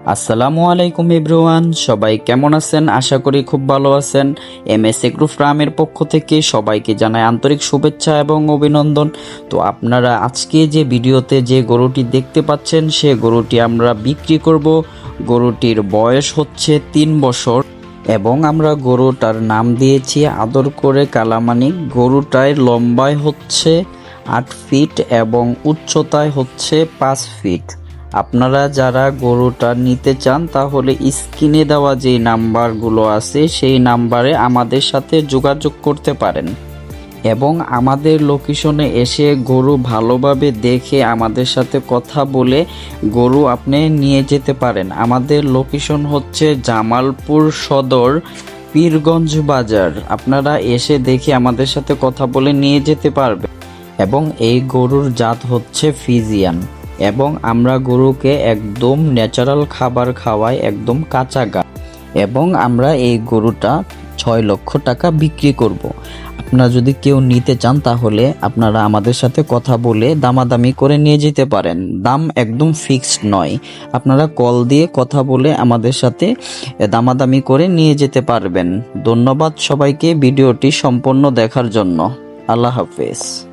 আসসালামু আলাইকুম এভরিওয়ান, সবাই কেমন আছেন? আশা করি খুব ভালো আছেন। এম এস এগ্রো ফার্মের পক্ষ থেকে সবাইকে জানাই আন্তরিক শুভেচ্ছা এবং অভিনন্দন। তো আপনারা আজকে যে ভিডিওতে যে গরুটি দেখতে পাচ্ছেন, সে গরুটি আমরা বিক্রি করব। গরুটির বয়স হচ্ছে তিন বছর এবং আমরা গরুটার নাম দিয়েছি আদর করে কালামানিক গরুটার লম্বায় হচ্ছে আট ফিট এবং উচ্চতায় হচ্ছে পাঁচ ফিট। আপনারা যারা গরুটা নিতে চান, তাহলে স্ক্রিনে দেওয়া যে নাম্বারগুলো আছে, সেই নাম্বারে আমাদের সাথে যোগাযোগ করতে পারেন। এবং আমাদের লোকেশনে এসে গরু ভালোভাবে দেখে আমাদের সাথে কথা বলে গরু আপনি নিয়ে যেতে পারেন। আমাদের লোকেশন হচ্ছে জামালপুর সদর, পীরগঞ্জ বাজার। আপনারা এসে দেখে আমাদের সাথে কথা বলে নিয়ে যেতে পারবেন। এবং এই গরুর জাত হচ্ছে ফিজিয়ান। এবং আমরা গরুকে একদম ন্যাচারাল খাবার খাওয়াই একদম কাঁচা গা। এবং আমরা এই গরুটা ছয় লক্ষ টাকা বিক্রি করব। আপনারা যদি কেউ নিতে চান তাহলে আপনারা আমাদের সাথে কথা বলে দামাদামি করে নিয়ে যেতে পারেন। দাম একদম ফিক্সড নয়। আপনারা কল দিয়ে কথা বলে আমাদের সাথে দামাদামি করে নিয়ে যেতে পারবেন। ধন্যবাদ সবাইকে ভিডিওটি সম্পূর্ণ দেখার জন্য। আল্লাহ হাফেজ।